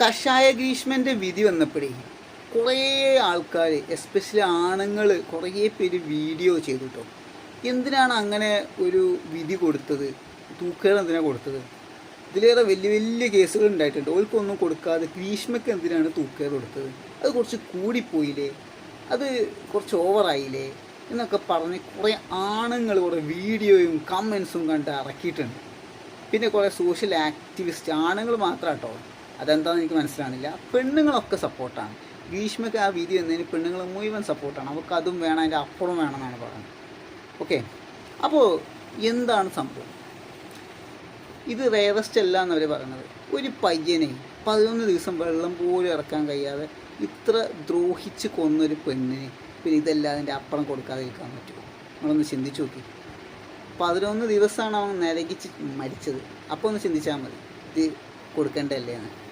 കഷായ ഗ്രീഷ്മന്റെ വിധി വന്നപ്പോഴേ കുറേ ആൾക്കാർ എസ്പെഷ്യലി ആണുങ്ങൾ കുറേ പേര് വീഡിയോ ചെയ്തു കേട്ടോ എന്തിനാണ് അങ്ങനെ ഒരു വിധി കൊടുത്തത്? തൂക്കേട് എന്തിനാണ് കൊടുത്തത്? ഇതിലേറെ വലിയ വലിയ കേസുകൾ ഉണ്ടായിട്ടുണ്ട്. ഓൾക്കൊന്നും കൊടുക്കാതെ ഗ്രീഷ്മയ്ക്ക് എന്തിനാണ് തൂക്കേട് കൊടുത്തത്? അത് കുറച്ച് കൂടിപ്പോയില്ലേ? അത് കുറച്ച് ഓവറായില്ലേ എന്നൊക്കെ പറഞ്ഞ് കുറേ ആണുങ്ങൾ കുറേ വീഡിയോയും കമൻസും കണ്ട് ഇറക്കിയിട്ടുണ്ട് പിന്നെ കുറേ സോഷ്യൽ ആക്ടിവിസ്റ്റ് ആണുങ്ങൾ മാത്രം കേട്ടോ അതെന്താണെന്ന് എനിക്ക് മനസ്സിലാകുന്നില്ല പെണ്ണുങ്ങളൊക്കെ സപ്പോർട്ടാണ് ഗ്രീഷ്മയ്ക്ക് ആ വിധി എന്നതിന് പെണ്ണുങ്ങൾ മുഴുവൻ സപ്പോർട്ടാണ് അവർക്ക് അതും വേണം അതിന്റെ അപ്പുറം വേണമെന്നാണ് പറയുന്നത്. ഓക്കെ അപ്പോൾ എന്താണ് സംഭവം? ഇത് റേറസ്റ്റ് അല്ല എന്നവർ പറയുന്നത്. ഒരു പയ്യനെ പതിനൊന്ന് ദിവസം വെള്ളം പോലും ഇറക്കാൻ കഴിയാതെ ഇത്ര ദ്രോഹിച്ച് കൊന്നൊരു പെണ്ണിന് പിന്നെ ഇതെല്ലാം അതിന്റെ അപ്പുറം കൊടുക്കാതിരിക്കാൻ പറ്റുമോ? നിങ്ങളൊന്ന് ചിന്തിച്ചു നോക്കി. പതിനൊന്ന് ദിവസമാണ് അവൻ നരകിച്ച് മരിച്ചത്. അപ്പോൾ ഒന്ന് ചിന്തിച്ചാൽ മതി. ഇത് കൊടുക്കേണ്ടതല്ലേ എന്ന്.